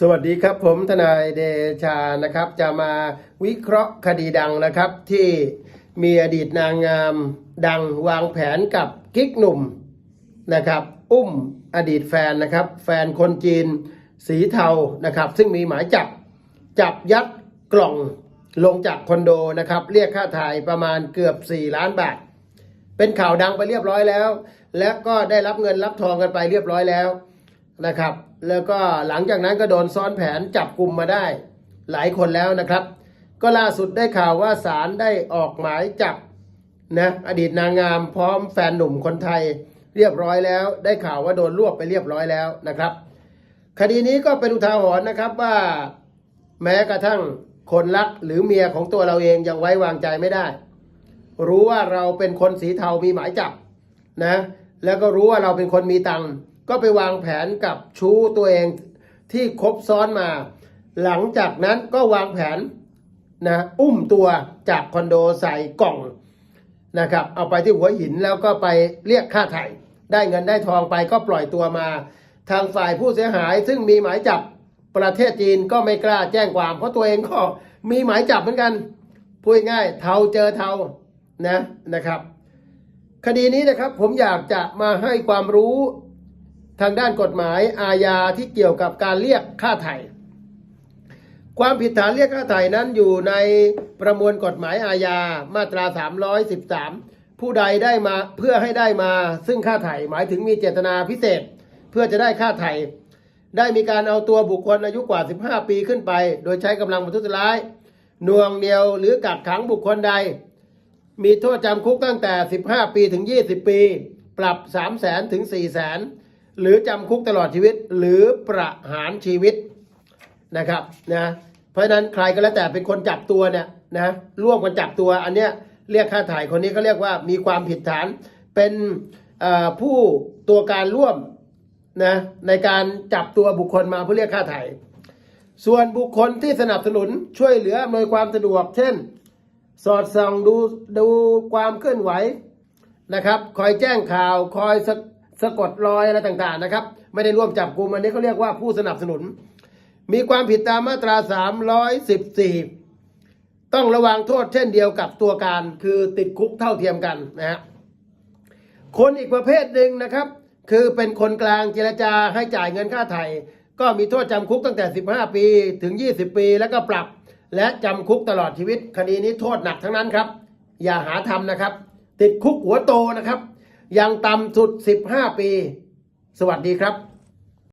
สวัสดีครับผมทนายเดชานะครับ จะมาวิเคราะห์คดีดังนะครับ ที่มีอดีตนางงามดังวางแผนกับกิ๊กหนุ่มนะครับ อุ้มอดีตแฟนนะครับ แฟนคนจีนสีเทานะครับ ซึ่งมีหมายจับจับยัดกล่องลงจากคอนโดนะครับ เรียกค่าถ่ายประมาณเกือบ 4 ล้านบาท เป็นข่าวดังไปเรียบร้อยแล้ว และก็ได้รับเงินรับทองกันไปเรียบร้อยแล้ว นะครับ แล้วก็หลังจากนั้นก็โดนซ้อนแผนจับกลุ่มมาได้ หลายคนแล้วนะครับ ก็ล่าสุดได้ข่าวว่าศาลได้ออกหมายจับนะอดีตนางงามพร้อมแฟนหนุ่มคนไทยเรียบร้อยแล้ว ได้ข่าวว่าโดนรวบไปเรียบร้อยแล้วนะครับ คดีนี้ก็เป็นอุทาหรณ์นะครับว่าแม้กระทั่งคนรักหรือเมียของตัวเราเองยังไว้วางใจไม่ได้ รู้ว่าเราเป็นคนสีเทามีหมายจับนะแล้วก็รู้ว่าเราเป็นคนมีตังค์ ก็ไปวางแผนกับชู้ตัวเองที่คบซ้อนมา หลังจากนั้นก็วางแผนนะอุ้มตัวจากคอนโดใส่กล่องนะครับเอาไปที่หัวหินแล้วก็ไปเรียกค่าไถ่ได้เงินได้ทองไปก็ปล่อยตัวมา ทางฝ่ายผู้เสียหายซึ่งมีหมายจับประเทศจีนก็ไม่กล้าแจ้งความ เพราะตัวเองก็มีหมายจับเหมือนกันพูดง่ายเทาเจอเทานะนะครับ คดีนี้นะครับผมอยากจะมาให้ความรู้ ทางด้านกฎหมายอาญาที่เกี่ยวกับการเรียกค่าไถ่ความผิดฐานเรียกค่าไถ่นั้นอยู่ในประมวลกฎหมายอาญามาตรา 313 ผู้ใดได้มาเพื่อให้ได้มาซึ่งค่าไถ่หมายถึงมีเจตนาพิเศษ เพื่อจะได้ค่าไถ่ได้มีการเอาตัวบุคคลอายุกว่า 15 ปีขึ้นไป โดยใช้กำลังประทุษร้ายน่วงเหนียวหรือกักขังบุคคลใด มีโทษจำคุกตั้งแต่ 15 ปีถึง 20 ปี ปรับ 3 0 0แสนถึง 4 0 0แสน หรือจำคุกตลอดชีวิต หรือประหารชีวิตนะครับนะเพราะฉะนั้นใครก็แล้วแต่เป็นคนจับตัวเนี่ยนะร่วมกันจับตัวอันเนี้ยเรียกค่าถ่ายคนนี้เขาเรียกว่ามีความผิดฐานเป็นผู้ตัวการร่วมนะในการจับตัวบุคคลมาเพื่อเรียกค่าถ่ายส่วนบุคคลที่สนับสนุนช่วยเหลืออำนวยความสะดวก เช่น สอดส่องดูดูความเคลื่อนไหวนะครับ คอยแจ้งข่าวคอย สะกดรอยอะไรต่างๆนะครับ ไม่ได้ร่วมจับกลุ่มอันนี้เขาเรียกว่าผู้สนับสนุน มีความผิดตามมาตรา 314 ต้องระวังโทษเช่นเดียวกับตัวการคือติดคุกเท่าเทียมกันนะฮะคนอีกประเภทหนึ่งนะครับ คือเป็นคนกลางเจรจาให้จ่ายเงินค่าไถ่ก็มีโทษจำคุกตั้งแต่ 15 ปีถึง 20 ปี แล้วก็ปรับ และจำคุกตลอดชีวิต คดีนี้โทษหนักทั้งนั้นครับ อย่าหาทำนะครับ ติดคุกหัวโตนะครับ ยังต่ำสุด 15 ปี สวัสดีครับ